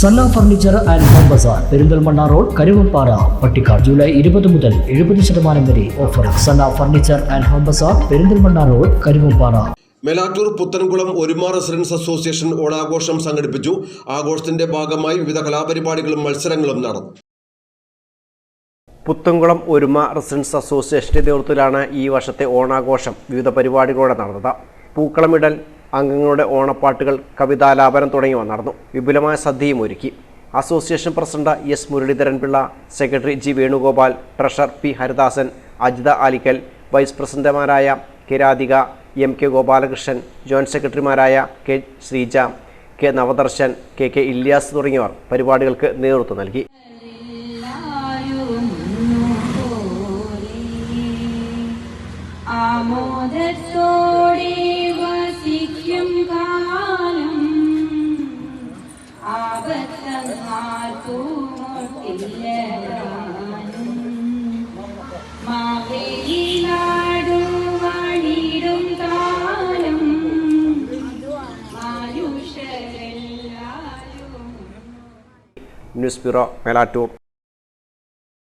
Sanna furniture and home bazaar Perinthalmanna road Karuvappara Pattikkad July ഇരുപത് മുതൽ എഴുപത് ശതമാനം വരെ offer Sanna furniture and home bazaar Perinthalmanna road Karuvappara Melattur Puthankulam Oruma residents association ഓണാഘോഷം സംഘടിപ്പിച്ചു. ആഘോഷത്തിന്റെ ഭാഗമായി വിവിധ കലാപരിപാടികളും മത്സരങ്ങളും നടന്നു. പുത്തൻകുളം ഒരുമ റെസിഡൻസ് അസോസിയേഷന്റെ നേതൃത്വത്തിലാണ് ഈ വർഷത്തെ ഓണാഘോഷം വിവിധ പരിപാടികളോടെ നടന്നത്. പൂക്കളമിടൽ അംഗങ്ങളുടെ ഓണപ്പാട്ടുകൾ കവിതാലാപനം തുടങ്ങിയവ നടന്നു. വിപുലമായ സദ്യയും ഒരുക്കി. Association president S Muraleedharan Pillai secretary G Venugopal treasurer P Haridasan Ajitha Alikkal vice പ്രസിഡന്റുമാരായ K Radhika M K Gopalakrishnan joint സെക്രട്ടറിമാരായ K Sreeja K Navadarshan K K Ilyas തുടങ്ങിയവർ പരിപാടികൾക്ക് നേതൃത്വം നൽകി. ആമോദത്തോടെ ആപത്തങ്ങാർക്കുമൊട്ടില്ല മാവേലിനാടു വാണിടും കാലം ആയുഷരെല്ലാരും ന്യൂസ് ബ്യൂറോ മേലാറ്റൂർ